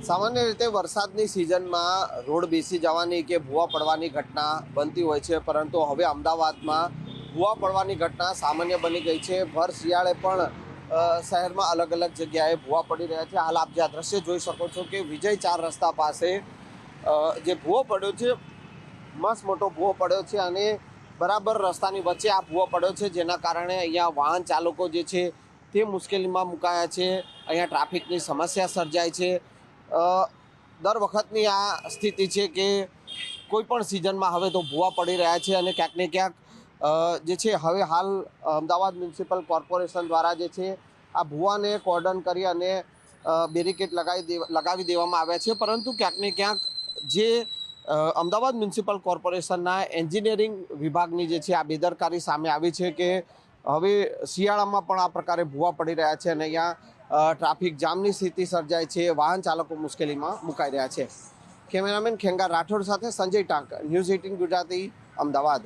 સામાન્ય રીતે વરસાદની સિઝનમાં રોડ બેસી જવાની કે ભૂવા પડવાની ઘટના બનતી હોય છે, પરંતુ હવે અમદાવાદમાં ભૂવા પડવાની ઘટના સામાન્ય બની ગઈ છે. ભર શિયાળે પણ શહેરમાં અલગ અલગ જગ્યાએ ભૂવા પડી રહ્યા છે. હાલ આપ જે આ દ્રશ્ય જોઈ શકો છો કે વિજય ચાર રસ્તા પાસે જે ભૂવો પડ્યો છે, મસ્ત મોટો ભૂવો પડ્યો છે અને બરાબર રસ્તાની વચ્ચે આ ભૂવો પડ્યો છે, જેના કારણે અહીંયા વાહન ચાલકો જે છે તે મુશ્કેલીમાં મુકાયા છે. અહીંયા ટ્રાફિકની સમસ્યા સર્જાય છે. દર વખતની આ સ્થિતિ છે કે કોઈ પણ સિઝનમાં હવે તો ભૂવા પડી રહ્યા છે અને ક્યાંક ને ક્યાંક જે છે હવે હાલ અમદાવાદ મ્યુનિસિપલ કોર્પોરેશન દ્વારા જે છે આ ભૂવાને કોર્ડન કરી અને બેરિકેડ લગાવી દેવા, લગાવી દેવામાં આવ્યા છે. પરંતુ ક્યાંક ને ક્યાંક જે અમદાવાદ મ્યુનિસિપલ કોર્પોરેશનના એન્જિનિયરિંગ વિભાગની જે છે આ બેદરકારી સામે આવી છે કે હવે શિયાળામાં પણ આ પ્રકારે ભૂવા પડી રહ્યા છે અને અહીંયા ટ્રાફિક જામની સ્થિતિ સર્જાય છે, વાહન ચાલકો મુશ્કેલીમાં મુકાઈ રહ્યા છે. કેમેરામેન ખેંગા રાઠોડ સાથે સંજય ટાંક, ન્યૂઝ એટીન ગુજરાતી, અમદાવાદ.